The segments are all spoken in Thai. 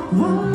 ก็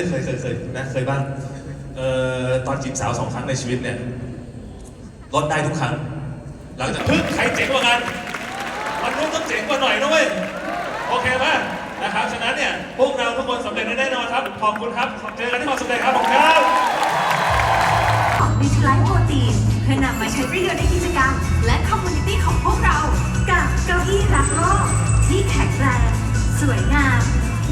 ยเคยเคยเคยนะเคยบ้างเอ่อตอนจีบสาวสองครั้งในชีวิตเนี่ยลดได้ทุกครั้ง หลังจากพึ่งใครเจ๋งกว่ากันมันรู้ต้องเจ๋งกว่าหน่อยนะเว้ยโอเคป่ะนะครับฉะนั้นเนี่ยพวกเราทุกคนสำเร็จแน่นอนครับขอบคุณครับเจอกันที่มอสำเร็จครับขอบคุณครับของดิจิไลท์โปรตีนเพื่อนำมาใช้ประโยชน์ในกิจกรรม และคอมมูนิตี้ของพวกเรา กับเก้าอี้รักโลกที่แข็งแรง สวยงาม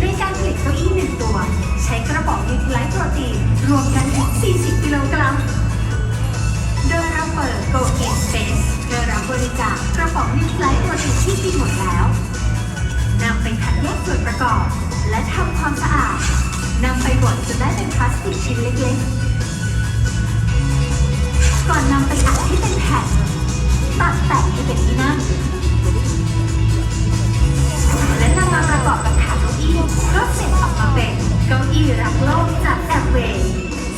ในการผลิตเก้าอี้หนึ่งตัว ใช้กระป๋องดิจิไลท์โปรตีนรวมกันถึง40 กิโลกรัม โดยเราเปิด Go In Space เพื่อรับบริจาคกระป๋องนิวไลท์โปรตีนที่กินหมดแล้วนำไปคัดแยกส่วนประกอบ และทำความสะอาดนำไปบดจนได้เป็นพลาสติกชิ้นเล็กๆ ก่อนนำไปอัดให้เป็นแผ่นตัดแต่งให้เป็นที่นั่งและนำมาประกอบกับขา ก้าอี้ก็เสร็จออกมาเป็นเก้าอี้รักโลกจากแอมเวย์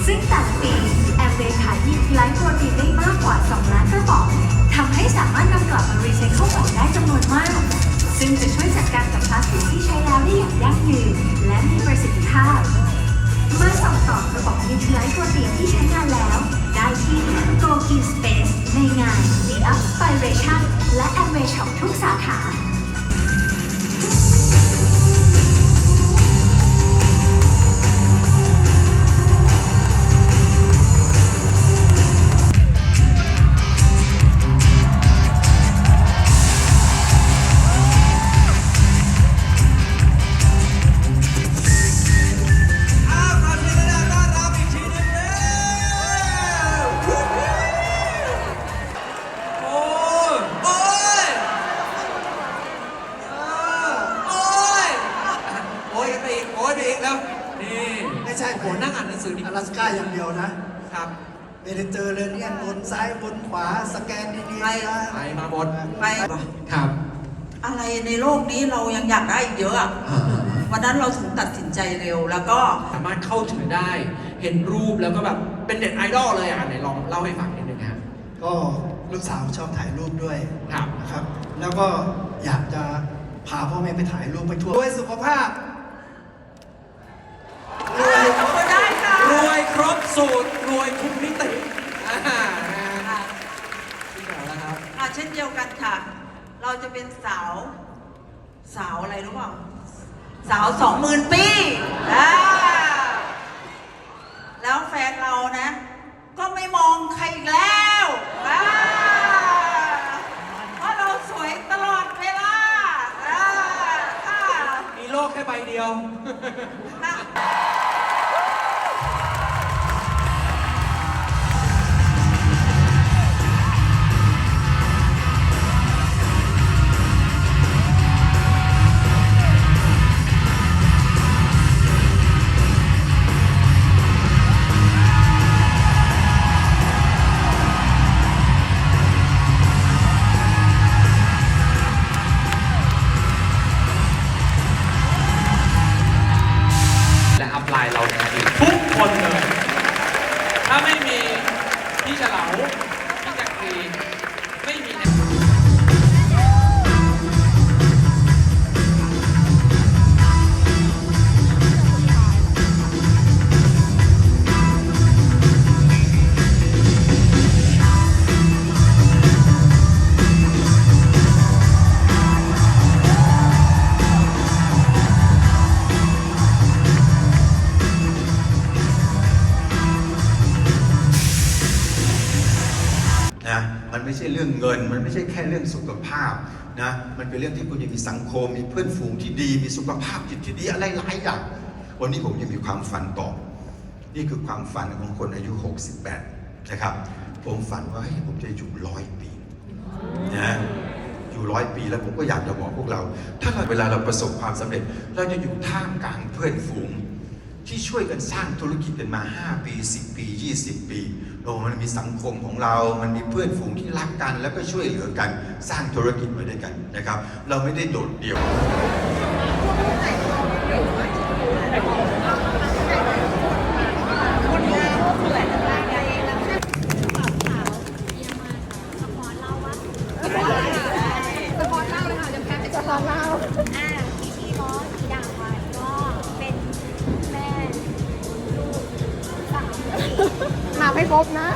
ซึ่งแต่ละปีแอมเวย์ขายมีไลฟ์โปรตีนได้มากกว่า 2 ล้านกระป๋องทำให้สามารถนำกลับมารีไซเคิลของได้จำนวนมาก ซึ่งจะช่วยจัดการกับพลาสติกที่ใช้แล้วได้อย่างยั่งยืน และมีประสิทธิภาพเมื่อส่งต่อกระบอกนิวทรีไลท์โปรตีนที่ใช้งานแล้ว ได้ที่ Go In Space ในงาน The Upspiration และ Amway Shop ทุกสาขา เมดิเตอร์เรเนียนบนซ้ายบนขวาสแกนดิเนียไปไปมาบนไป ครับอะไรในโลกนี้เรายังอยากได้อีกเยอะอะวันนั้นเราถึงตัดสินใจเร็วแล้วก็ สามารถเข้าถึงได้ เห็นรูปแล้วก็แบบเป็นเน็ตไอดอลเลยอะไหนลองเล่าให้ฟังนิดนึงครับก็ลูกสาวชอบถ่ายรูปด้วยครับ นะครับ แล้วก็อยากจะพาพ่อแม่ไปถ่ายรูปไปทั่วด้วยสุขภาพ รวยก็ได้ค่ะ รวยครบสูตรรวยทุกมิติอ่านะฮะ ค่ะ พี่แจ๋วแล้วครับ อะ เช่นเดียวกันค่ะ เราจะเป็นสาว สาวอะไรรู้เปล่า สาวสองหมื่นปีอ่าแล้วแฟนเรานะ ก็ไม่มองใครอีกแล้วอ่าเพราะเราสวยตลอดเวลาอ่าค่ะมีโลกแค่ใบเดียวค่ะและ มันไม่ใช่เรื่องเงิน มันไม่ใช่แค่เรื่องสุขภาพนะ มันเป็นเรื่องที่คุณจะมีสังคม มีเพื่อนฝูงที่ดี มีสุขภาพจิตที่ดีอะไรหลายอย่าง วันนี้ผมยังมีความฝันต่อ นี่คือความฝันของคนอายุ 68 นะครับ ผมฝันว่าเฮ้ยผมจะอยู่ร้อยปีนะอยู่ร้อยปีแล้วผมก็อยากจะบอกพวกเรา ถ้าเราเวลาเราประสบความสำเร็จ เราจะอยู่ท่ามกลางเพื่อนฝูง ที่ช่วยกันสร้างธุรกิจกันมา 5 ปี 10 ปี 20 ปีโอ้มันมีสังคมของเรา มันมีเพื่อนฝูงที่รักกัน แล้วก็ช่วยเหลือกัน สร้างธุรกิจมาด้วยกันนะครับ เราไม่ได้โดดเดี่ยวาพให้ครบนะ